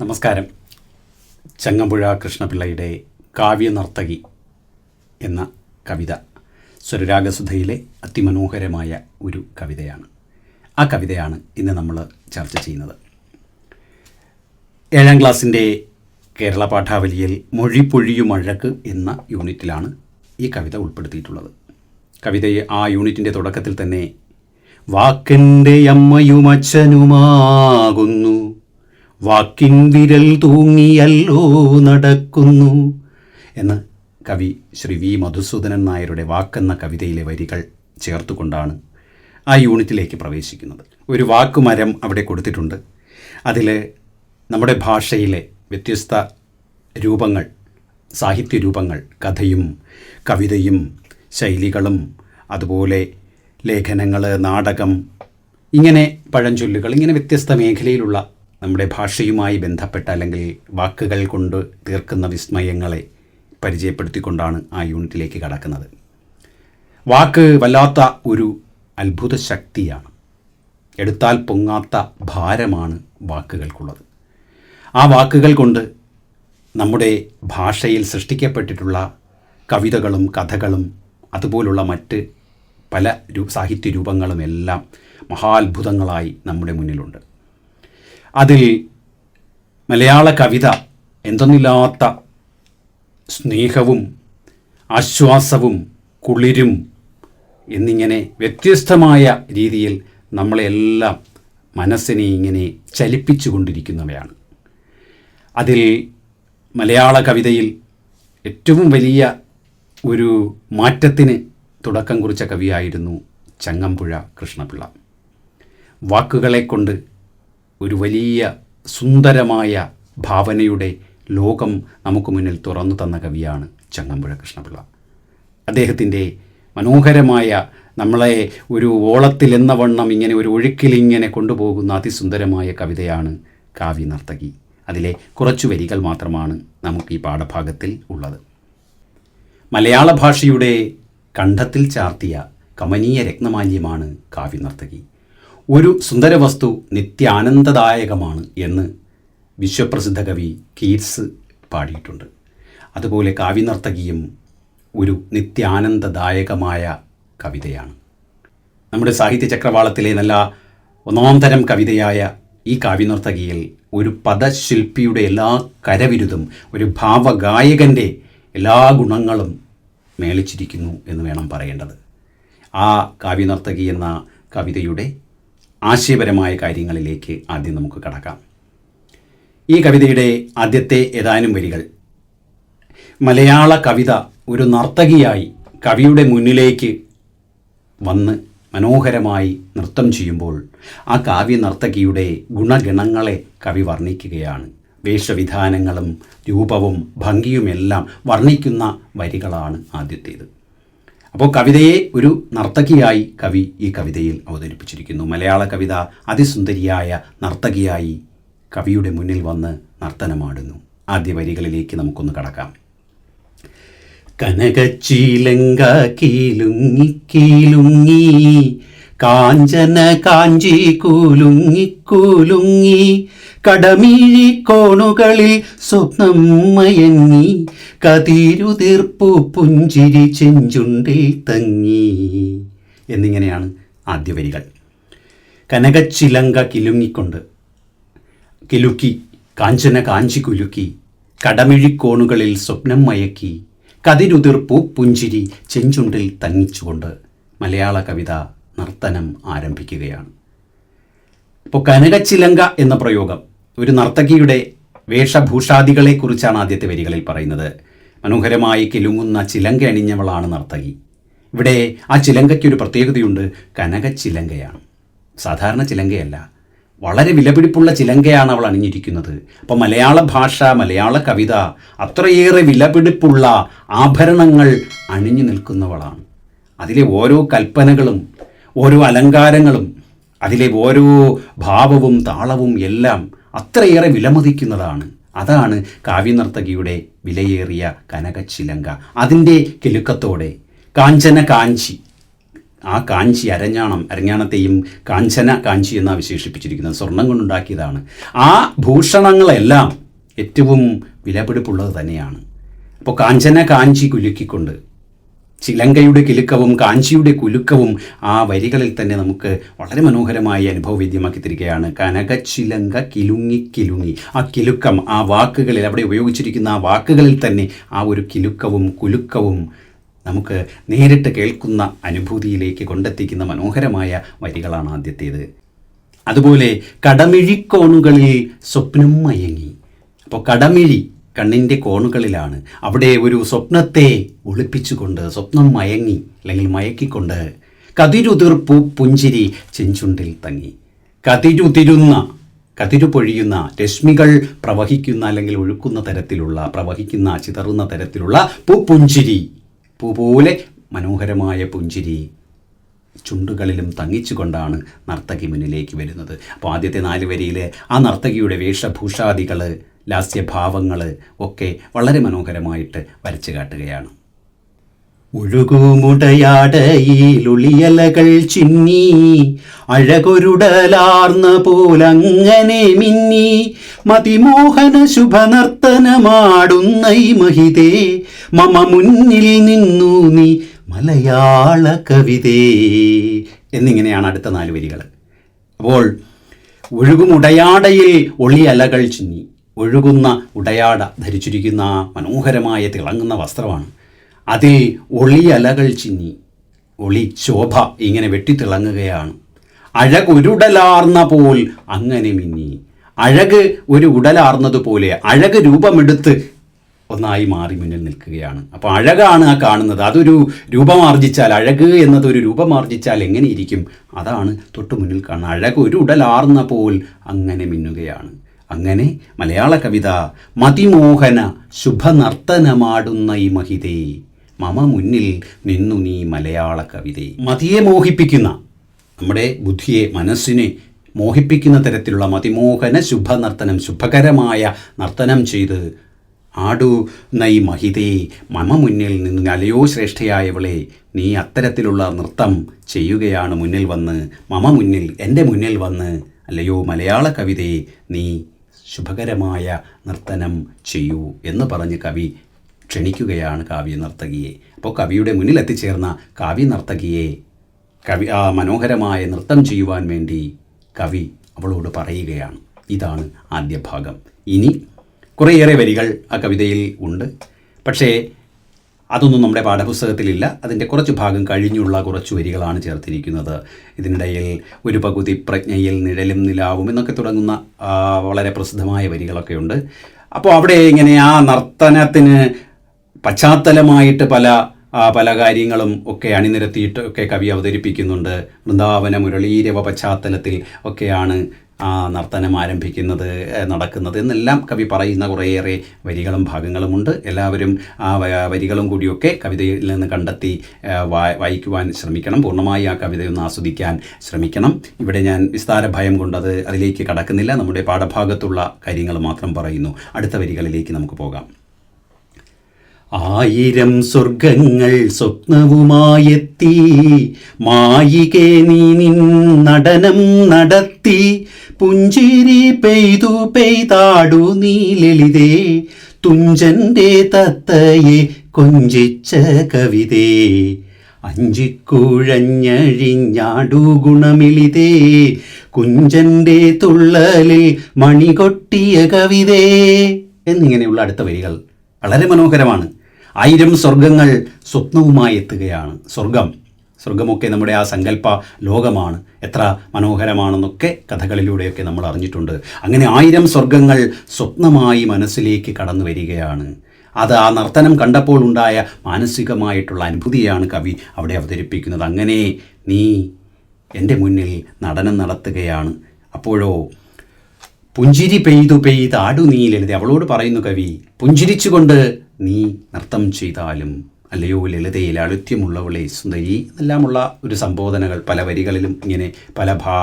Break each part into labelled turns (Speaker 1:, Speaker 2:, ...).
Speaker 1: നമസ്കാരം. ചങ്ങമ്പുഴ കൃഷ്ണപിള്ളയുടെ കാവ്യനർത്തകി എന്ന കവിത സ്വരരാഗസുധയിലെ അതിമനോഹരമായ ഒരു കവിതയാണ്. ആ കവിതയാണ് ഇന്ന് നമ്മൾ ചർച്ച ചെയ്യുന്നത്. ഏഴാം ക്ലാസ്സിന്റെ കേരള പാഠാവലിയിൽ മൊഴിപ്പൊഴിയുമഴക് എന്ന യൂണിറ്റിലാണ് ഈ കവിത ഉൾപ്പെടുത്തിയിട്ടുള്ളത്. കവിതയെ ആ യൂണിറ്റിന്റെ തുടക്കത്തിൽ തന്നെ വാക്കെന്റെ അമ്മയും അച്ഛനുമാകുന്നു. വാക്കിൻ വിരൽ തൂങ്ങിയല്ലോ നടക്കുന്നു എന്ന് കവി ശ്രീ വി മധുസൂദനൻ നായരുടെ വാക്കെന്ന കവിതയിലെ വരികൾ ചേർത്തുകൊണ്ടാണ് ആ യൂണിറ്റിലേക്ക് പ്രവേശിക്കുന്നത്. ഒരു വാക്കുമരം അവിടെ കൊടുത്തിട്ടുണ്ട്. അതിൽ നമ്മുടെ ഭാഷയിലെ വ്യത്യസ്ത രൂപങ്ങൾ സാഹിത്യ രൂപങ്ങൾ കഥയും കവിതയും ശൈലികളും അതുപോലെ ലേഖനങ്ങൾ നാടകം ഇങ്ങനെ പഴഞ്ചൊല്ലുകൾ ഇങ്ങനെ വ്യത്യസ്ത മേഖലയിലുള്ള നമ്മുടെ ഭാഷയുമായി ബന്ധപ്പെട്ട അല്ലെങ്കിൽ വാക്കുകൾ കൊണ്ട് തീർക്കുന്ന വിസ്മയങ്ങളെ പരിചയപ്പെടുത്തിക്കൊണ്ടാണ് ആ യൂണിറ്റിലേക്ക് കടക്കുന്നത്. വാക്ക് വല്ലാത്ത ഒരു അത്ഭുത ശക്തിയാണ്. എടുത്താൽ പൊങ്ങാത്ത ഭാരമാണ് വാക്കുകൾക്കുള്ളത്. ആ വാക്കുകൾ കൊണ്ട് നമ്മുടെ ഭാഷയിൽ സൃഷ്ടിക്കപ്പെട്ടിട്ടുള്ള കവിതകളും കഥകളും അതുപോലുള്ള മറ്റ് പല സാഹിത്യ രൂപങ്ങളും എല്ലാം മഹാത്ഭുതങ്ങളായി നമ്മുടെ മുന്നിലുണ്ട്. അതിൽ മലയാള കവിത എന്തെന്നില്ലാത്ത സ്നേഹവും ആശ്വാസവും കുളിരും എന്നിങ്ങനെ വ്യത്യസ്തമായ രീതിയിൽ നമ്മളെല്ലാം മനസ്സിനെ ഇങ്ങനെ ചലിപ്പിച്ചു കൊണ്ടിരിക്കുന്നവയാണ് അതിൽ മലയാള കവിതയിൽ ഏറ്റവും വലിയ ഒരു മാറ്റത്തിന് തുടക്കം കുറിച്ച കവിയായിരുന്നു ചങ്ങമ്പുഴ കൃഷ്ണപിള്ള. വാക്കുകളെ കൊണ്ട് ഒരു വലിയ സുന്ദരമായ ഭാവനയുടെ ലോകം നമുക്ക് മുന്നിൽ തുറന്നു തന്ന കവിയാണ് ചങ്ങമ്പുഴ കൃഷ്ണപിള്ള. അദ്ദേഹത്തിന്റെ മനോഹരമായ നമ്മളെ ഒരു ഓളത്തിലെന്ന വണ്ണം ഇങ്ങനെ ഒരു ഒഴുക്കിലിങ്ങനെ കൊണ്ടുപോകുന്ന അതിസുന്ദരമായ കവിതയാണ് കാവ്യനർത്തകി അതിലെ കുറച്ചു വരികൾ മാത്രമാണ് നമുക്ക് ഈ പാഠഭാഗത്തിൽ ഉള്ളത്. മലയാള ഭാഷയുടെ കണ്ഠത്തിൽ ചാർത്തിയ കമനീയ രത്നമാല്യമാണ് കാവ്യനർത്തകി ഒരു സുന്ദര വസ്തു നിത്യാനന്ദദായകമാണ് എന്ന് വിശ്വപ്രസിദ്ധ കവി കീറ്റ്സ് പാടിയിട്ടുണ്ട്. അതുപോലെ കാവ്യനർത്തകിയും ഒരു നിത്യാനന്ദദായകമായ കവിതയാണ്. നമ്മുടെ സാഹിത്യ ചക്രവാളത്തിലെ നല്ല ഒന്നാം തരം കവിതയായ ഈ കാവ്യനർത്തകിയിൽ ഒരു പദശില്പിയുടെ എല്ലാ കരവിരുതും ഒരു ഭാവഗായകന്റെ എല്ലാ ഗുണങ്ങളും മേളിച്ചിരിക്കുന്നു എന്ന് വേണം പറയേണ്ടത്. ആ കാവ്യനർത്തകി എന്ന കവിതയുടെ ആശയപരമായ കാര്യങ്ങളിലേക്ക് ആദ്യം നമുക്ക് കടക്കാം. ഈ കവിതയുടെ ആദ്യത്തെ ഏതാനും വരികൾ. മലയാള കവിത ഒരു നർത്തകിയായി കവിയുടെ മുന്നിലേക്ക് വന്ന് മനോഹരമായി നൃത്തം ചെയ്യുമ്പോൾ ആ കാവ്യ നർത്തകിയുടെ ഗുണഗണങ്ങളെ കവി വർണിക്കുകയാണ്. വേഷവിധാനങ്ങളും രൂപവും ഭംഗിയുമെല്ലാം വർണിക്കുന്ന വരികളാണ് ആദ്യത്തേത്. അപ്പോൾ കവിതയെ ഒരു നർത്തകിയായി കവി ഈ കവിതയിൽ അവതരിപ്പിച്ചിരിക്കുന്നു. മലയാള കവിത അതിസുന്ദരിയായ നർത്തകിയായി കവിയുടെ മുന്നിൽ വന്ന് നർത്തനമാടുന്നു. ആദ്യ വരികളിലേക്ക് നമുക്കൊന്ന് കടക്കാം. കനകച്ചീലങ്ക കീലുങ്ങി കീലുങ്ങി കാഞ്ചന കാഞ്ചി കൂലുങ്ങി കൂലുങ്ങി കടമിഴി കോണുകളിൽ സ്വപ്നം മയങ്ങി കതിരുതീർപ്പു പുഞ്ചിരി ചെഞ്ചുണ്ടിൽ തങ്ങി. എന്നിങ്ങനെയാണ് ആദ്യ വരികൾ കനകച്ചിലങ്ക കിലുങ്ങിക്കൊണ്ട് കിലുക്കി കാഞ്ചന കാഞ്ചി കുലുക്കി കടമിഴിക്കോണുകളിൽ സ്വപ്നം മയക്കി കതിരുതിർപ്പു പുഞ്ചിരി ചെഞ്ചുണ്ടിൽ തങ്ങിച്ചുകൊണ്ട് മലയാള കവിത നർത്തനം ആരംഭിക്കുകയാണ്. ഇപ്പോൾ കനകച്ചിലങ്ക എന്ന പ്രയോഗം ഒരു നർത്തകിയുടെ വേഷഭൂഷാദികളെക്കുറിച്ചാണ് ആദ്യത്തെ വരികളിൽ പറയുന്നത്. മനോഹരമായി കിലുങ്ങുന്ന ചിലങ്ക അണിഞ്ഞവളാണ് നർത്തകി. ഇവിടെ ആ ചിലങ്കയ്ക്കൊരു പ്രത്യേകതയുണ്ട്. കനകച്ചിലങ്കയാണ്. സാധാരണ ചിലങ്കയല്ല. വളരെ വിലപിടിപ്പുള്ള ചിലങ്കയാണ് അവൾ അണിഞ്ഞിരിക്കുന്നത്. അപ്പോൾ മലയാള ഭാഷ മലയാള കവിത അത്രയേറെ വിലപിടിപ്പുള്ള ആഭരണങ്ങൾ അണിഞ്ഞു നിൽക്കുന്നവളാണ്. അതിലെ ഓരോ കൽപ്പനകളും ഓരോ അലങ്കാരങ്ങളും അതിലെ ഓരോ ഭാവവും താളവും എല്ലാം അത്രയേറെ വിലമതിക്കുന്നതാണ്. അതാണ് കാവ്യനർത്തകിയുടെ വിലയേറിയ കനകച്ചിലങ്ക. അതിന്റെ കിലുക്കത്തോടെ കാഞ്ചന കാഞ്ചി ആ കാഞ്ചി അരഞ്ഞാണം അരഞ്ഞാണത്തെയും കാഞ്ചന കാഞ്ചി എന്നാണ് വിശേഷിപ്പിച്ചിരിക്കുന്നത് സ്വർണം കൊണ്ടുണ്ടാക്കിയതാണ്. ആ ഭൂഷണങ്ങളെല്ലാം ഏറ്റവും വിലപിടിപ്പുള്ളത് തന്നെയാണ്. അപ്പോൾ കാഞ്ചന കാഞ്ചി കുലുക്കിക്കൊണ്ട് ചിലങ്കയുടെ കിലുക്കവും കാഞ്ചിയുടെ കുലുക്കവും ആ വരികളിൽ തന്നെ നമുക്ക് വളരെ മനോഹരമായി അനുഭവവേദ്യമാക്കി തിരികെയാണ്. ചിലങ്ക കിലുങ്ങി കിലുങ്ങി. ആ കിലുക്കം ആ വാക്കുകളിൽ അവിടെ ഉപയോഗിച്ചിരിക്കുന്ന ആ വാക്കുകളിൽ തന്നെ ആ ഒരു കിലുക്കവും കുലുക്കവും നമുക്ക് നേരിട്ട് കേൾക്കുന്ന അനുഭൂതിയിലേക്ക് കൊണ്ടെത്തിക്കുന്ന മനോഹരമായ വരികളാണ് ആദ്യത്തേത്. അതുപോലെ കടമിഴിക്കോണുകളിൽ സ്വപ്നം മയങ്ങി. അപ്പോൾ കടമിഴി കണ്ണിന്റെ കോണുകളിലാണ്. അവിടെ ഒരു സ്വപ്നത്തെ ഒളിപ്പിച്ചുകൊണ്ട് സ്വപ്നം മയങ്ങി അല്ലെങ്കിൽ മയക്കിക്കൊണ്ട് കതിരുതിർപ്പു പുഞ്ചിരി ചെഞ്ചുണ്ടിൽ തങ്ങി. കതിരുതിരുന്ന കതിരു പൊഴിയുന്ന രശ്മികൾ പ്രവഹിക്കുന്ന അല്ലെങ്കിൽ ഒഴുക്കുന്ന തരത്തിലുള്ള പ്രവഹിക്കുന്ന ചിതറുന്ന തരത്തിലുള്ള പൂ പുഞ്ചിരി പൂ പോലെ മനോഹരമായ പുഞ്ചിരി ചുണ്ടുകളിലും തങ്ങിച്ചുകൊണ്ടാണ് നർത്തകി മുന്നിലേക്ക് വരുന്നത്. അപ്പോൾ ആദ്യത്തെ നാല് വരിയിൽ ആ നർത്തകിയുടെ വേഷഭൂഷാദികൾ ലാസ്യഭാവങ്ങൾ ഒക്കെ വളരെ മനോഹരമായിട്ട് വരച്ചു കാട്ടുകയാണ്. ഒഴുകുമുടയാടയിലുളിയലകൾ ചിന്നി അഴകൊരുടലാർന്ന പോലങ്ങനെ മിന്നി മതിമോഹന ശുഭനർത്തനമാടുന്ന മഹിതേ മമ മുന്നിൽ നിന്നു നീ മലയാള കവിതേ. എന്നിങ്ങനെയാണ് അടുത്ത നാല് വരികൾ അപ്പോൾ ഒഴുകുമുടയാടയിൽ ഒളിയലകൾ ചിന്നി ഒഴുകുന്ന ഉടയാട ധരിച്ചിരിക്കുന്ന മനോഹരമായ തിളങ്ങുന്ന വസ്ത്രമാണ്. അതിൽ ഒളിയലകൾ ചിന്നി ഒളി ശോഭ ഇങ്ങനെ വെട്ടിത്തിളങ്ങുകയാണ്. അഴകുരുടലാർന്ന പോൽ അങ്ങനെ മിന്നി. അഴക് ഒരു ഉടലാർന്നതുപോലെ അഴക് രൂപമെടുത്ത് ഒന്നായി മാറി മുന്നിൽ നിൽക്കുകയാണ്. അപ്പോൾ അഴകാണ് ആ കാണുന്നത്. അതൊരു രൂപമാർജിച്ചാൽ അഴക് എന്നത് ഒരു രൂപമാർജിച്ചാൽ എങ്ങനെയിരിക്കും അതാണ് തൊട്ടു മുന്നിൽ കാണുന്നത്. അഴക് ഒരു ഉടലാർന്ന പോൽ അങ്ങനെ മിന്നുകയാണ്. അങ്ങനെ മലയാള കവിത മതിമോഹന ശുഭനർത്തനമാടുന്ന ഈ മഹിതേ മമ മുന്നിൽ നിന്നു നീ മലയാള കവിതേ മതിയെ മോഹിപ്പിക്കുന്ന നമ്മുടെ ബുദ്ധിയെ മനസ്സിനെ മോഹിപ്പിക്കുന്ന തരത്തിലുള്ള മതിമോഹന ശുഭനർത്തനം ശുഭകരമായ നർത്തനം ചെയ്ത് ആടു നൈ മഹിതേ മമ മുന്നിൽ നിന്ന് അലയോ ശ്രേഷ്ഠയായവളെ നീ അത്തരത്തിലുള്ള നൃത്തം ചെയ്യുകയാണ് മുന്നിൽ വന്ന് മമ മുന്നിൽ എന്റെ മുന്നിൽ വന്ന് അല്ലയോ മലയാള കവിതയെ നീ ശുഭകരമായ നർത്തനം ചെയ്യൂ എന്ന് പറഞ്ഞ് കവി ക്ഷണിക്കുകയാണ് കാവ്യ നർത്തകിയെ. അപ്പോൾ കവിയുടെ മുന്നിൽ എത്തിച്ചേർന്ന കാവ്യ നർത്തകിയെ കവി ആ മനോഹരമായ നൃത്തം ചെയ്യുവാൻ വേണ്ടി കവി അവളോട് പറയുകയാണ്. ഇതാണ് ആദ്യ ഭാഗം. ഇനി കുറേയേറെ വരികൾ ആ കവിതയിൽ ഉണ്ട്. പക്ഷേ അതൊന്നും നമ്മുടെ പാഠപുസ്തകത്തിലില്ല. അതിന്റെ കുറച്ച് ഭാഗം കഴിഞ്ഞുള്ള കുറച്ച് വരികളാണ് ചേർത്തിരിക്കുന്നത്. ഇതിനിടയിൽ ഒരു പകുതി പ്രജ്ഞയിൽ നിഴലും നിലാവും എന്നൊക്കെ തുടങ്ങുന്ന വളരെ പ്രസിദ്ധമായ വരികളൊക്കെ ഉണ്ട്. അപ്പോൾ അവിടെ ഇങ്ങനെ ആ നർത്തനത്തിന് പശ്ചാത്തലമായിട്ട് പല പല കാര്യങ്ങളും ഒക്കെ അണിനിരത്തിയിട്ട് ഒക്കെ കവി അവതരിപ്പിക്കുന്നുണ്ട്. വൃന്ദാവന മുരളീരവ പശ്ചാത്തലത്തിൽ ഒക്കെയാണ് നർത്തനം ആരംഭിക്കുന്നത് നടക്കുന്നത് എന്നെല്ലാം കവി പറയുന്ന കുറേയേറെ വരികളും ഭാഗങ്ങളുമുണ്ട്. എല്ലാവരും ആ വരികളും കൂടിയൊക്കെ കവിതയിൽ നിന്ന് കണ്ടെത്തി വായിക്കുവാൻ ശ്രമിക്കണം. പൂർണമായി ആ കവിതയൊന്ന് ആസ്വദിക്കാൻ ശ്രമിക്കണം. ഇവിടെ ഞാൻ വിസ്താര ഭയം കൊണ്ടത് അതിലേക്ക് കടക്കുന്നില്ല. നമ്മുടെ പാഠഭാഗത്തുള്ള കാര്യങ്ങൾ മാത്രം പറയുന്നു. അടുത്ത വരികളിലേക്ക് നമുക്ക് പോകാം. ആയിരം സ്വർഗങ്ങൾ സ്വപ്നവുമായെത്തി. മായികെ നീ നിൻ നടനം നടത്തി. പുഞ്ചിരി പെയ്തു പെയ്താടു നീ ലളിതേ. തുഞ്ചന്റെ തത്തയെ കൊഞ്ചിച്ച കവിതേ. അഞ്ചിക്കുഴഞ്ഞഴിഞ്ഞാടു ഗുണമിളിതേ. കുഞ്ചന്റെ തുള്ളലിൽ മണികൊട്ടിയ കവിതേ. എന്നിങ്ങനെയുള്ള അടുത്ത വരികൾ വളരെ മനോഹരമാണ്. ആയിരം സ്വർഗങ്ങൾ സ്വപ്നവുമായി എത്തുകയാണ്. സ്വർഗം. സ്വർഗമൊക്കെ നമ്മുടെ ആ സങ്കല്പ ലോകമാണ്. എത്ര മനോഹരമാണെന്നൊക്കെ കഥകളിലൂടെയൊക്കെ നമ്മൾ അറിഞ്ഞിട്ടുണ്ട്. അങ്ങനെ ആയിരം സ്വർഗങ്ങൾ സ്വപ്നമായി മനസ്സിലേക്ക് കടന്നു വരികയാണ്. അത് ആ നർത്തനം കണ്ടപ്പോൾ ഉണ്ടായ മാനസികമായിട്ടുള്ള അനുഭൂതിയാണ് കവി അവിടെ അവതരിപ്പിക്കുന്നത്. അങ്ങനെ നീ എന്റെ മുന്നിൽ നടനം നടത്തുകയാണ്. അപ്പോഴോ പുഞ്ചിരി പെയ്തു പെയ്ത് ആടു നീ അവളോട് പറയുന്നു കവി പുഞ്ചിരിച്ചുകൊണ്ട് നീ നൃത്തം ചെയ്താലും അല്ലയോ ലളിതയിൽ അഴുത്യമുള്ളവളെ സുന്ദരി എന്നെല്ലാമുള്ള ഒരു സംബോധനകൾ പല വരികളിലും ഇങ്ങനെ പല ഭാ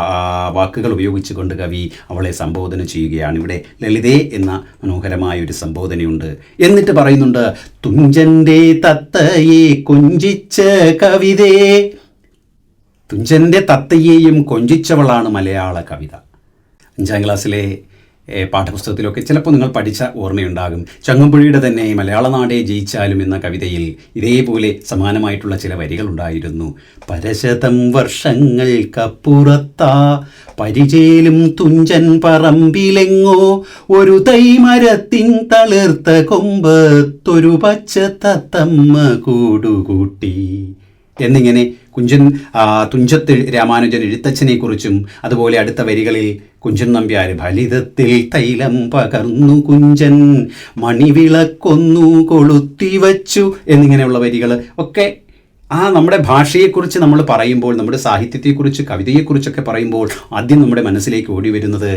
Speaker 1: വാക്കുകൾ ഉപയോഗിച്ചുകൊണ്ട് കവി അവളെ സംബോധന ചെയ്യുകയാണ്. ഇവിടെ ലളിതേ എന്ന മനോഹരമായ ഒരു സംബോധനയുണ്ട്. എന്നിട്ട് പറയുന്നുണ്ട് തുഞ്ചന്റെ തത്തയെ കൊഞ്ചിച്ച കവിതേ തുഞ്ചന്റെ തത്തയെയും കൊഞ്ചിച്ചവളാണ് മലയാള കവിത. അഞ്ചാം ക്ലാസ്സിലെ പാഠപുസ്തകത്തിലൊക്കെ ചിലപ്പോൾ നിങ്ങൾ പഠിച്ച ഓർമ്മയുണ്ടാകും. ചങ്ങമ്പുഴിയുടെ തന്നെ മലയാള നാടേ ജയിച്ചാലും എന്ന കവിതയിൽ ഇതേപോലെ സമാനമായിട്ടുള്ള ചില വരികളുണ്ടായിരുന്നു പരശതം വർഷങ്ങൾക്കപ്പുറത്താ പരിചേലും തുഞ്ചൻ പറമ്പിലെങ്ങോ ഒരു തൈമരത്തിൻ തളിർത്ത കൊമ്പത്തൊരു പച്ച തത്തമ്മ കൂടുകൂട്ടി. എന്നിങ്ങനെ കുഞ്ചൻ തുഞ്ചത്ത് രാമാനുജൻ എഴുത്തച്ഛനെ കുറിച്ചും അതുപോലെ അടുത്ത വരികളിൽ കുഞ്ചൻ നമ്പ്യാർ ഫലിതത്തിൽ തൈലം പകർന്നു കുഞ്ചൻ മണിവിളക്കൊന്നു കൊളുത്തി വച്ചു എന്നിങ്ങനെയുള്ള വരികൾ ഒക്കെ ആ നമ്മുടെ ഭാഷയെക്കുറിച്ച് നമ്മൾ പറയുമ്പോൾ നമ്മുടെ സാഹിത്യത്തെക്കുറിച്ച് കവിതയെക്കുറിച്ചൊക്കെ പറയുമ്പോൾ ആദ്യം നമ്മുടെ മനസ്സിലേക്ക് ഓടി വരുന്നത്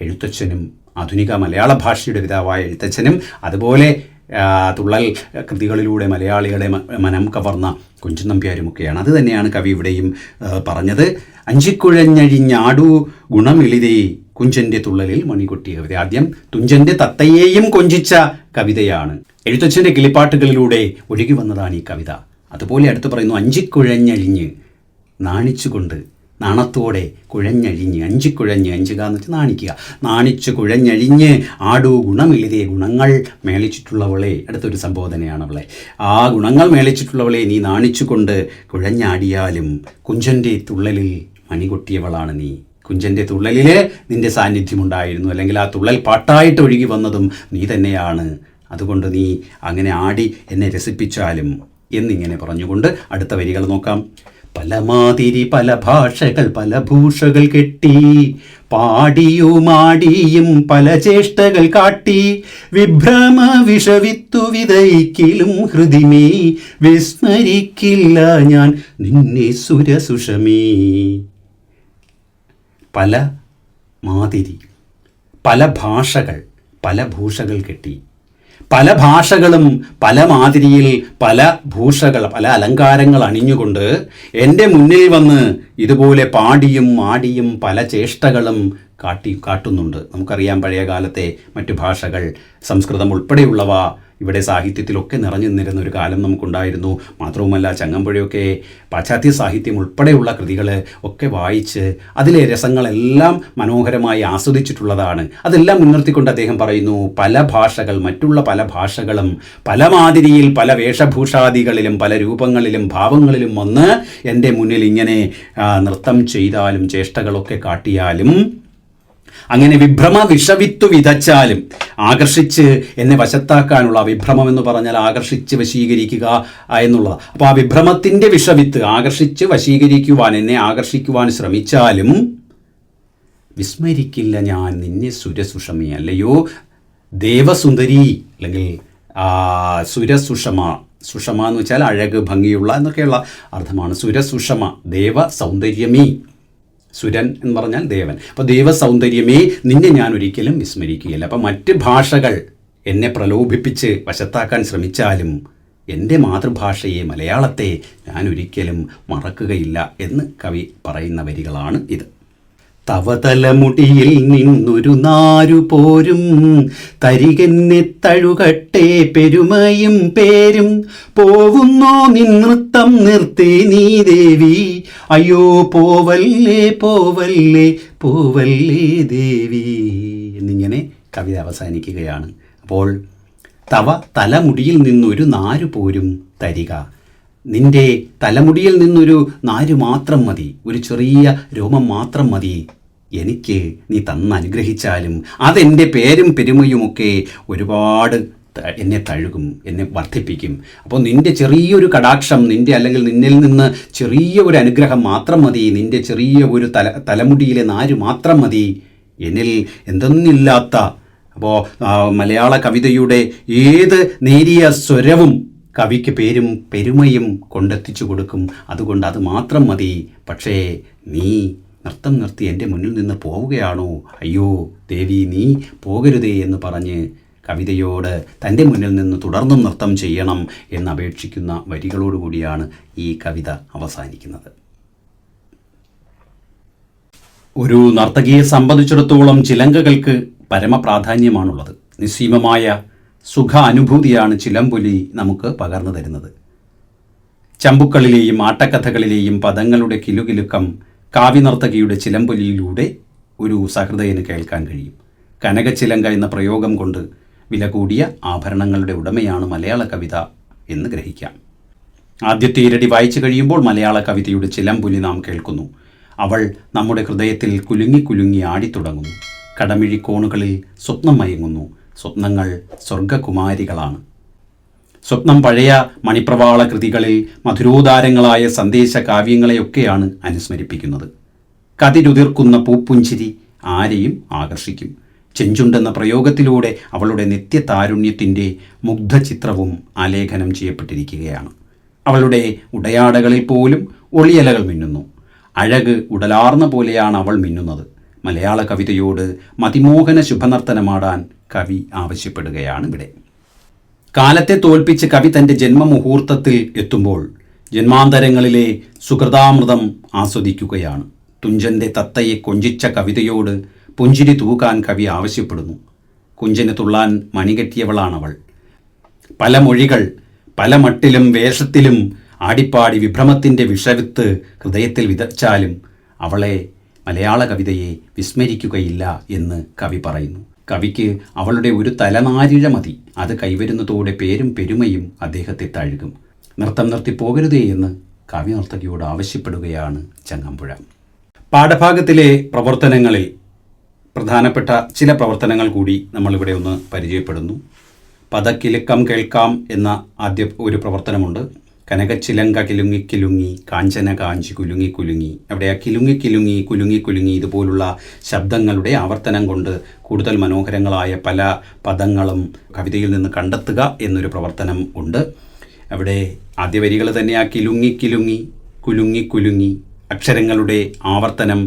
Speaker 1: എഴുത്തച്ഛനും ആധുനിക മലയാള ഭാഷയുടെ പിതാവായ എഴുത്തച്ഛനും അതുപോലെ തുള്ളൽ കൃതികളിലൂടെ മലയാളികളെ മനം കവർന്ന കുഞ്ചൻ നമ്പ്യാരുമൊക്കെയാണ് അത് തന്നെയാണ് കവി ഇവിടെയും പറഞ്ഞത്. അഞ്ചിക്കുഴഞ്ഞഴിഞ്ഞാടു ഗുണമിളിതേ കുഞ്ചന്റെ തുള്ളലിൽ മണികൊട്ടിയ കവിത ആദ്യം തുഞ്ചന്റെ തത്തയെയും കൊഞ്ചിച്ച കവിതയാണ്. എഴുത്തച്ഛന്റെ കിളിപ്പാട്ടുകളിലൂടെ ഒഴുകി വന്നതാണ് ഈ കവിത. അതുപോലെ അടുത്ത് പറയുന്നു അഞ്ചിക്കുഴഞ്ഞഴിഞ്ഞ് നാണിച്ചുകൊണ്ട് നാണത്തോടെ കുഴഞ്ഞഴിഞ്ഞ് അഞ്ച് കുഴഞ്ഞ് അഞ്ചുക എന്ന് നാണിക്കുക. നാണിച്ച് കുഴഞ്ഞഴിഞ്ഞ് ആടു ഗുണമില്ലതേ ഗുണങ്ങൾ മേളിച്ചിട്ടുള്ളവളെ. അടുത്തൊരു സംബോധനയാണ് അവളെ. ആ ഗുണങ്ങൾ മേളിച്ചിട്ടുള്ളവളെ നീ നാണിച്ചുകൊണ്ട് കുഴഞ്ഞാടിയാലും കുഞ്ചന്റെ തുള്ളലിൽ മണികൊട്ടിയവളാണ് നീ. കുഞ്ചന്റെ തുള്ളലിൽ നിന്റെ സാന്നിധ്യമുണ്ടായിരുന്നു. അല്ലെങ്കിൽ ആ തുള്ളൽ പാട്ടായിട്ട് ഒഴുകി വന്നതും നീ തന്നെയാണ്. അതുകൊണ്ട് നീ അങ്ങനെ ആടി എന്നെ രസിപ്പിച്ചാലും എന്നിങ്ങനെ പറഞ്ഞുകൊണ്ട് അടുത്ത വരികൾ നോക്കാം. പല മാതിരി പല ഭാഷകൾ പല ഭൂഷകൾ കെട്ടി പാടിയുമാടിയും പല ചേഷ്ടകൾ കാട്ടി. വിഭ്രമ വിഷവിത്തു വിതയ്ക്കിലും ഹൃദിമേ വിസ്മരിക്കില്ല ഞാൻ നിന്നെ സുരസുഷമേ. പല മാതിരി പല ഭാഷകൾ പല ഭൂഷകൾ കെട്ടി. പല ഭാഷകളും പല മാതിരിയിൽ പല ഭൂഷകൾ പല അലങ്കാരങ്ങൾ അണിഞ്ഞുകൊണ്ട് എന്റെ മുന്നിൽ വന്ന് ഇതുപോലെ പാടിയും ആടിയും പല ചേഷ്ടകളും കാട്ടി കാട്ടുന്നുണ്ട്. നമുക്കറിയാം പഴയ കാലത്തെ മറ്റു ഭാഷകൾ സംസ്കൃതം ഉൾപ്പെടെയുള്ളവ ഇവിടെ സാഹിത്യത്തിലൊക്കെ നിറഞ്ഞു നിന്നിരുന്ന ഒരു കാലം നമുക്കുണ്ടായിരുന്നു. മാത്രവുമല്ല ചങ്ങമ്പുഴയൊക്കെ പാശ്ചാത്യ സാഹിത്യം ഉൾപ്പെടെയുള്ള കൃതികൾ ഒക്കെ വായിച്ച് അതിലെ രസങ്ങളെല്ലാം മനോഹരമായി ആസ്വദിച്ചിട്ടുള്ളതാണ്. അതെല്ലാം മുൻനിർത്തിക്കൊണ്ട് അദ്ദേഹം പറയുന്നു പല ഭാഷകൾ മറ്റുള്ള പല ഭാഷകളും പല മാതിരിയിൽ പല വേഷഭൂഷാദികളിലും പല രൂപങ്ങളിലും ഭാവങ്ങളിലും വന്ന് എന്റെ മുന്നിൽ ഇങ്ങനെ നൃത്തം ചെയ്താലും ചേഷ്ടകളൊക്കെ കാട്ടിയാലും അങ്ങനെ വിഭ്രമ വിഷവിത്തു വിതച്ചാലും ആകർഷിച്ച് എന്നെ വശത്താക്കാനുള്ള വിഭ്രമം എന്ന് പറഞ്ഞാൽ ആകർഷിച്ച് വശീകരിക്കുക എന്നുള്ളത്. അപ്പോൾ ആ വിഭ്രമത്തിന്റെ വിഷവിത്ത് ആകർഷിച്ച് വശീകരിക്കുവാൻ എന്നെ ആകർഷിക്കുവാൻ ശ്രമിച്ചാലും വിസ്മരിക്കില്ല ഞാൻ നിന്നെ സുരസുഷമി. അല്ലയോ? ദേവസുന്ദരി അല്ലെങ്കിൽ സുരസുഷമ. സുഷമ എന്ന് വെച്ചാൽ അഴക് ഭംഗിയുള്ള എന്നൊക്കെയുള്ള അർത്ഥമാണ്. സുരസുഷമ ദേവ സൗന്ദര്യമീ സുരൻ എന്ന് പറഞ്ഞാൽ ദേവൻ. അപ്പോൾ ദേവ സൗന്ദര്യമേ നിന്നെ ഞാൻ ഒരിക്കലും വിസ്മരിക്കുകയില്ല. അപ്പം മറ്റ് ഭാഷകൾ എന്നെ പ്രലോഭിപ്പിച്ച് വശത്താക്കാൻ ശ്രമിച്ചാലും എന്റെ മാതൃഭാഷയെ മലയാളത്തെ ഞാൻ ഒരിക്കലും മറക്കുകയില്ല എന്ന് കവി പറയുന്ന വരികളാണ് ഇത്. തവതലമുടിയിൽ നിന്നൊരു നാരു പോരും. തരികന്നെ തഴുകട്ടെ പെരുമയും പേരും. പോവുന്നോ നിൻ നൃത്തം നിർത്തി നീ ദേവി. അയ്യോ പോവല്ലേ പോവല്ലേ പോവല്ലേ ദേവി. എന്നിങ്ങനെ കവിത അവസാനിക്കുകയാണ്. അപ്പോൾ തവ തലമുടിയിൽ നിന്നൊരു നാരു പോരും തരിക. നിന്റെ തലമുടിയിൽ നിന്നൊരു നാര് മാത്രം മതി ഒരു ചെറിയ രോമം മാത്രം മതി. എനിക്ക് നീ തന്ന് അനുഗ്രഹിച്ചാലും അതെന്റെ പേരും പെരുമയുമൊക്കെ ഒരുപാട് എന്നെ തഴുകും എന്നെ വർദ്ധിപ്പിക്കും. അപ്പോൾ നിന്റെ ചെറിയൊരു കടാക്ഷം നിന്റെ അല്ലെങ്കിൽ നിന്നിൽ നിന്ന് ചെറിയ ഒരു അനുഗ്രഹം മാത്രം മതി നിന്റെ ചെറിയ ഒരു തല തലമുടിയിലെ നാര് മാത്രം മതി. എന്നിൽ എന്തെന്നില്ലാത്ത അപ്പോൾ മലയാള കവിതയുടെ ഏത് നേരിയ സ്വരവും കവിക്ക് പേരും പെരുമയും കൊണ്ടെത്തിച്ചു കൊടുക്കും. അതുകൊണ്ട് അത് മാത്രം മതി. പക്ഷേ നീ നൃത്തം നിർത്തി എന്റെ മുന്നിൽ നിന്ന് പോവുകയാണോ? അയ്യോ ദേവി നീ പോകരുതേ എന്ന് പറഞ്ഞ് കവിതയോട് തന്റെ മുന്നിൽ നിന്ന് തുടർന്നും നൃത്തം ചെയ്യണം എന്ന് അപേക്ഷിക്കുന്ന വരികളോടുകൂടിയാണ് ഈ കവിത അവസാനിക്കുന്നത്. ഒരു നർത്തകിയെ സംബന്ധിച്ചിടത്തോളം ചിലങ്കകൾക്ക് പരമപ്രാധാന്യമാണുള്ളത്. നിസ്സീമമായ സുഖ അനുഭൂതിയാണ് ചിലമ്പൊലി നമുക്ക് പകർന്നു തരുന്നത്. ചമ്പുക്കളിലെയും ആട്ടക്കഥകളിലെയും പദങ്ങളുടെ കിലുകിലുക്കം കാവ്യനർത്തകിയുടെ ചിലമ്പൊലിയിലൂടെ ഒരു സഹൃദയന് കേൾക്കാൻ കഴിയും. കനകച്ചിലങ്ക എന്ന പ്രയോഗം കൊണ്ട് വില കൂടിയ ആഭരണങ്ങളുടെ ഉടമയാണ് മലയാള കവിത എന്ന് ഗ്രഹിക്കാം. ആദ്യത്തെ ഇരടി വായിച്ചു കഴിയുമ്പോൾ മലയാള കവിതയുടെ ചിലമ്പുലി നാം കേൾക്കുന്നു. അവൾ നമ്മുടെ ഹൃദയത്തിൽ കുലുങ്ങി കുലുങ്ങി ആടിത്തുടങ്ങുന്നു. കടമിഴി കോണുകളിൽ സ്വപ്നം മയങ്ങുന്നു. സ്വപ്നങ്ങൾ സ്വർഗകുമാരികളാണ് സ്വപ്നം പഴയ മണിപ്രവാള കൃതികളിൽ മധുരോദാരങ്ങളായ സന്ദേശ കാവ്യങ്ങളെയൊക്കെയാണ് അനുസ്മരിപ്പിക്കുന്നത്. കതിരുതിർക്കുന്ന പൂപ്പുഞ്ചിരി ആരെയും ആകർഷിക്കും. ചെഞ്ചുണ്ടെന്ന പ്രയോഗത്തിലൂടെ അവളുടെ നിത്യതാരുണ്യത്തിന്റെ മുഗ്ധചിത്രവും ആലേഖനം ചെയ്യപ്പെട്ടിരിക്കുകയാണ്. അവളുടെ ഉടയാടകളിൽ പോലും ഒളിയലകൾ മിന്നുന്നു. അഴക് ഉടലാർന്ന പോലെയാണ് അവൾ മിന്നുന്നത്. മലയാള കവിതയോട് മതിമോഹന ശുഭനർത്തനമാടാൻ കവി ആവശ്യപ്പെടുകയാണ് ഇവിടെ. കാലത്തെ തോൽപ്പിച്ച് കവി തന്റെ ജന്മമുഹൂർത്തത്തിൽ എത്തുമ്പോൾ ജന്മാന്തരങ്ങളിലെ സുഹൃതാമൃതം ആസ്വദിക്കുകയാണ്. തുഞ്ചന്റെ തത്തയെ കൊഞ്ചിച്ച കവിതയോട് പുഞ്ചിരി തൂക്കാൻ കവി ആവശ്യപ്പെടുന്നു. കുഞ്ചന് തുള്ളാൻ മണികെട്ടിയവളാണവൾ. പല മൊഴികൾ പല മട്ടിലും വേഷത്തിലും ആടിപ്പാടി വിഭ്രമത്തിന്റെ വിഷവിത്ത് ഹൃദയത്തിൽ വിതച്ചാലും അവളെ മലയാള കവിതയെ വിസ്മരിക്കുകയില്ല എന്ന് കവി പറയുന്നു. കവിക്ക് അവളുടെ ഒരു തലനാരിഴ മതി. അത് കൈവരുന്നതോടെ പേരും പെരുമയും അദ്ദേഹത്തെ തഴുകും. നൃത്തം നിർത്തിപ്പോകരുതേ എന്ന് എന്ന് കാവ്യനർത്തകിയോട് ആവശ്യപ്പെടുകയാണ് ചങ്ങമ്പുഴ. പാഠഭാഗത്തിലെ പ്രവർത്തനങ്ങളിൽ പ്രധാനപ്പെട്ട ചില പ്രവർത്തനങ്ങൾ കൂടി നമ്മളിവിടെ ഒന്ന് പരിചയപ്പെടുന്നു. പദക്കിലുക്കം കേൾക്കാം എന്ന ആദ്യ ഒരു പ്രവർത്തനമുണ്ട്. കനകച്ചിലങ്ക കിലുങ്ങി കിലുങ്ങി കാഞ്ചന കാഞ്ചി കുലുങ്ങി കുലുങ്ങി. അവിടെ ആ കിലുങ്ങി കിലുങ്ങി കുലുങ്ങി കുലുങ്ങി ഇതുപോലുള്ള ശബ്ദങ്ങളുടെ ആവർത്തനം കൊണ്ട് കൂടുതൽ മനോഹരങ്ങളായ പല പദങ്ങളും കവിതയിൽ നിന്ന് കണ്ടെത്തുക എന്നൊരു പ്രവർത്തനം ഉണ്ട്. അവിടെ ആദ്യ വരികൾ തന്നെ ആ കിലുങ്ങി കിലുങ്ങി കുലുങ്ങി കുലുങ്ങി അക്ഷരങ്ങളുടെ ആവർത്തനം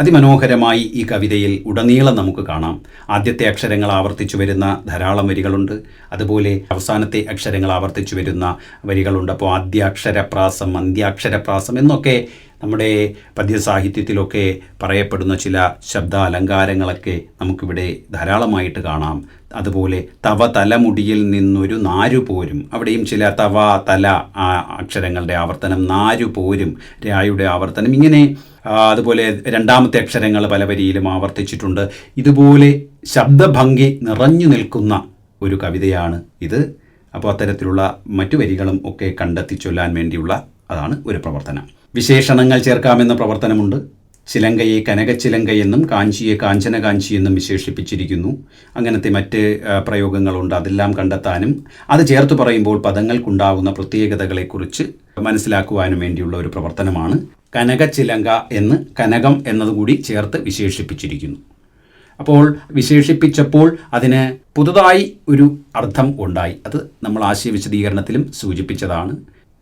Speaker 1: അതിമനോഹരമായി ഈ കവിതയിൽ ഉടനീളം നമുക്ക് കാണാം. ആദ്യത്തെ അക്ഷരങ്ങൾ ആവർത്തിച്ചു വരുന്ന ധാരാളം വരികളുണ്ട്. അതുപോലെ അവസാനത്തെ അക്ഷരങ്ങൾ ആവർത്തിച്ചു വരുന്ന വരികളുണ്ട്. അപ്പോൾ ആദ്യാക്ഷരപ്രാസം അന്ത്യാക്ഷരപ്രാസം എന്നൊക്കെ നമ്മുടെ പദ്യസാഹിത്യത്തിലൊക്കെ പറയപ്പെടുന്ന ചില ശബ്ദ അലങ്കാരങ്ങളൊക്കെ നമുക്കിവിടെ ധാരാളമായിട്ട് കാണാം. അതുപോലെ തവ തലമുടിയിൽ നിന്നൊരു നാരു പോരും. അവിടെയും ചില തവ തല അക്ഷരങ്ങളുടെ ആവർത്തനം നാരു പോരും രായുടെ ആവർത്തനം ഇങ്ങനെ അതുപോലെ രണ്ടാമത്തെ അക്ഷരങ്ങൾ പല വരിയിലും ആവർത്തിച്ചിട്ടുണ്ട്. ഇതുപോലെ ശബ്ദഭംഗി നിറഞ്ഞു നിൽക്കുന്ന ഒരു കവിതയാണ് ഇത്. അപ്പോൾ അത്തരത്തിലുള്ള മറ്റു വരികളും ഒക്കെ കണ്ടെത്തി ചൊല്ലാൻ വേണ്ടിയുള്ള അതാണ് ഒരു പ്രവർത്തനം. വിശേഷണങ്ങൾ ചേർക്കാമെന്ന പ്രവർത്തനമുണ്ട്. ചിലങ്കയെ കനകച്ചിലങ്ക എന്നും കാഞ്ചിയെ കാഞ്ചന കാഞ്ചി എന്നും വിശേഷിപ്പിച്ചിരിക്കുന്നു. അങ്ങനത്തെ മറ്റ് പ്രയോഗങ്ങളുണ്ട്. അതെല്ലാം കണ്ടെത്താനും അത് ചേർത്ത് പറയുമ്പോൾ പദങ്ങൾക്കുണ്ടാകുന്ന പ്രത്യേകതകളെക്കുറിച്ച് മനസ്സിലാക്കുവാനും വേണ്ടിയുള്ള ഒരു പ്രവർത്തനമാണ് കനകച്ചിലങ്ക എന്ന് കനകം എന്നതുകൂടി ചേർത്ത് വിശേഷിപ്പിച്ചിരിക്കുന്നു. അപ്പോൾ വിശേഷിപ്പിച്ചപ്പോൾ അതിന് പുതുതായി ഒരു അർത്ഥം ഉണ്ടായി. അത് നമ്മൾ ആശയ വിശദീകരണത്തിലും സൂചിപ്പിച്ചതാണ്.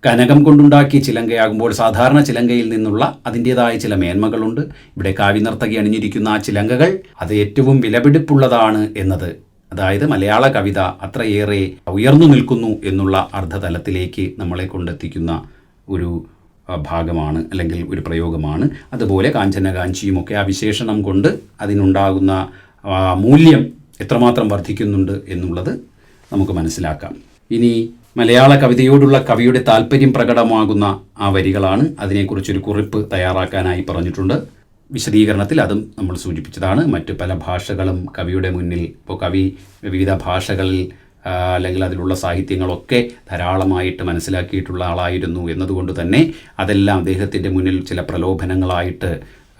Speaker 1: കനകം കൊണ്ടുണ്ടാക്കിയ ചിലങ്കയാകുമ്പോൾ സാധാരണ ചിലങ്കയിൽ നിന്നുള്ള അതിന്റേതായ ചില മേന്മകളുണ്ട്. ഇവിടെ കാവ്യനർത്തകി അണിഞ്ഞിരിക്കുന്ന ആ ചിലങ്കകൾ അത് ഏറ്റവും വിലപിടിപ്പുള്ളതാണ് എന്നത്. അതായത് മലയാള കവിത അത്രയേറെ ഉയർന്നു നിൽക്കുന്നു എന്നുള്ള അർത്ഥതലത്തിലേക്ക് നമ്മളെ കൊണ്ടെത്തിക്കുന്ന ഒരു ഭാഗമാണ് അല്ലെങ്കിൽ ഒരു പ്രയോഗമാണ്. അതുപോലെ കാഞ്ചന കാഞ്ചിയുമൊക്കെ ആ വിശേഷണം കൊണ്ട് അതിനുണ്ടാകുന്ന മൂല്യം എത്രമാത്രം വർദ്ധിക്കുന്നുണ്ട് എന്നുള്ളത് നമുക്ക് മനസ്സിലാക്കാം. ഇനി മലയാള കവിതയോടുള്ള കവിയുടെ താല്പര്യം പ്രകടമാകുന്ന ആ വരികളാണ്. അതിനെക്കുറിച്ചൊരു കുറിപ്പ് തയ്യാറാക്കാനായി പറഞ്ഞിട്ടുണ്ട്. വിശദീകരണത്തിൽ അതും നമ്മൾ സൂചിപ്പിച്ചതാണ്. മറ്റു പല ഭാഷകളും കവിയുടെ മുന്നിൽ ഇപ്പോൾ കവി വിവിധ ഭാഷകളിൽ അല്ലെങ്കിൽ അതിലുള്ള സാഹിത്യങ്ങളൊക്കെ ധാരാളമായിട്ട് മനസ്സിലാക്കിയിട്ടുള്ള ആളായിരുന്നു എന്നതുകൊണ്ട് തന്നെ അതെല്ലാം അദ്ദേഹത്തിന്റെ മുന്നിൽ ചില പ്രലോഭനങ്ങളായിട്ട്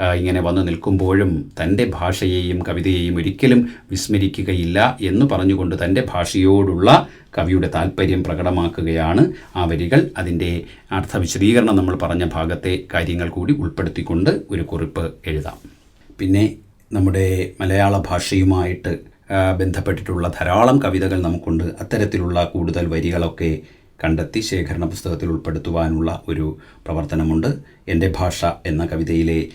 Speaker 1: ഇങ്ങനെ വന്നു നിൽക്കുമ്പോഴും തന്റെ ഭാഷയെയും കവിതയെയും ഒരിക്കലും വിസ്മരിക്കുകയില്ല എന്ന് പറഞ്ഞുകൊണ്ട് തന്റെ ഭാഷയോടുള്ള കവിയുടെ താല്പര്യം പ്രകടമാക്കുകയാണ് ആ വരികൾ. അതിന്റെ അർത്ഥ വിശദീകരണം നമ്മൾ പറഞ്ഞ ഭാഗത്തെ കാര്യങ്ങൾ കൂടി ഉൾപ്പെടുത്തിക്കൊണ്ട് ഒരു കുറിപ്പ് എഴുതാം. പിന്നെ നമ്മുടെ മലയാള ഭാഷയുമായിട്ട് ബന്ധപ്പെട്ടിട്ടുള്ള ധാരാളം കവിതകൾ നമുക്കുണ്ട്. അത്തരത്തിലുള്ള കൂടുതൽ വരികളൊക്കെ കണ്ടെത്തി ശേഖരണ പുസ്തകത്തിൽ ഉൾപ്പെടുത്തുവാനുള്ള ഒരു പ്രവർത്തനമുണ്ട്. എന്റെ ഭാഷ എന്ന കവിതയിലെ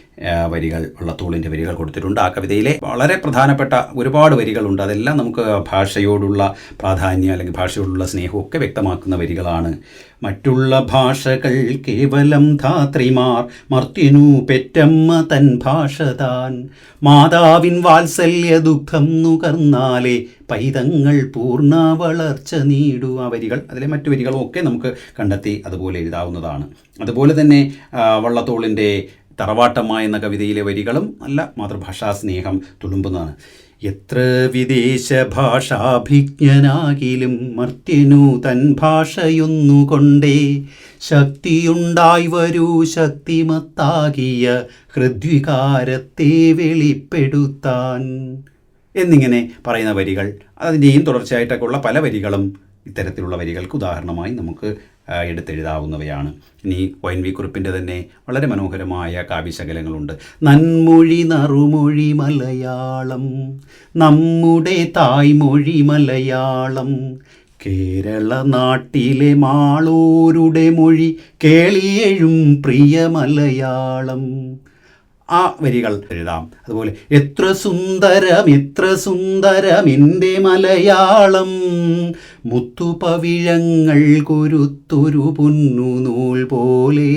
Speaker 1: വരികൾ വള്ളത്തോളിന്റെ വരികൾ കൊടുത്തിട്ടുണ്ട്. ആ കവിതയിലെ വളരെ പ്രധാനപ്പെട്ട ഒരുപാട് വരികളുണ്ട്. അതെല്ലാം നമുക്ക് ഭാഷയോടുള്ള പ്രാധാന്യം അല്ലെങ്കിൽ ഭാഷയോടുള്ള സ്നേഹമൊക്കെ വ്യക്തമാക്കുന്ന വരികളാണ്. മറ്റുള്ള ഭാഷകൾ കേവലം ധാത്രിമാർ മർത്യനു പെറ്റമ്മ തൻ ഭാഷ താൻ. മാതാവിൻ വാത്സല്യ ദുഃഖം നുകർന്നാലേ പൈതങ്ങൾ പൂർണ വളർച്ച നീടു. ആ വരികൾ അതിലെ മറ്റു വരികളും ഒക്കെ നമുക്ക് കണ്ടെത്തി അതുപോലെ എഴുതാവുന്നതാണ്. അതുപോലെ തന്നെ വള്ളത്തോളിന്റെ തറവാട്ടമ്മ എന്ന കവിതയിലെ വരികളും നല്ല മാതൃഭാഷാ സ്നേഹം തുളുമ്പുന്നതാണ്. എത്ര വിദേശ ഭാഷാഭിജ്ഞനാകിലും മർത്യനു തൻ ഭാഷയൊന്നുകൊണ്ടേ ശക്തിയുണ്ടായി വരൂ ശക്തിമത്താകിയ ഹൃദ്വികാരത്തെ വെളിപ്പെടുത്താൻ. എന്നിങ്ങനെ പറയുന്ന വരികൾ അതിന്റെയും തുടർച്ചയായിട്ടൊക്കെ ഉള്ള പല വരികളും ഇത്തരത്തിലുള്ള വരികൾക്ക് ഉദാഹരണമായി നമുക്ക് എടുത്തെഴുതാവുന്നവയാണ്. ഇനി എൻ വി കുറിപ്പിന്റെ തന്നെ വളരെ മനോഹരമായ കാവ്യശകലങ്ങളുണ്ട്. നന്മൊഴി നറുമൊഴി മലയാളം നമ്മുടെ തായ്മൊഴി മലയാളം. കേരള നാട്ടിലെ മാളൂരുടെ മൊഴി കേളിയഴും പ്രിയ മലയാളം. ആ വരികൾ എഴുതാം. അതുപോലെ എത്ര സുന്ദരം എത്ര സുന്ദരം എന്റെ മലയാളം. മുത്തുപവിഴങ്ങൾ കൊരുത്തൊരു പൊന്നു നൂൽ പോലെ.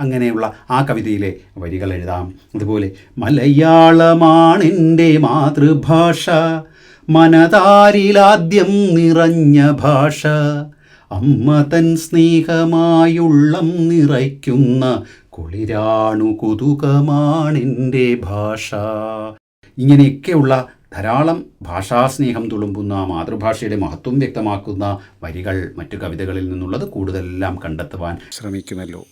Speaker 1: അങ്ങനെയുള്ള ആ കവിതയിലെ വരികൾ എഴുതാം. അതുപോലെ മലയാളമാണെന്റെ മാതൃഭാഷ. മനതാരിലാദ്യം നിറഞ്ഞ ഭാഷ. അമ്മ തൻ സ്നേഹമായുള്ളം നിറയ്ക്കുന്ന കുളിരാണു കുതുകമാണെന്റെ ഭാഷ. ഇങ്ങനെയൊക്കെയുള്ള ധാരാളം ഭാഷാസ്നേഹം തുളുമ്പുന്ന മാതൃഭാഷയുടെ മഹത്വം വ്യക്തമാക്കുന്ന വരികൾ മറ്റു കവിതകളിൽ നിന്നുള്ളത് കൂടുതലെല്ലാം കണ്ടെത്തുവാൻ
Speaker 2: ശ്രമിക്കുമല്ലോ.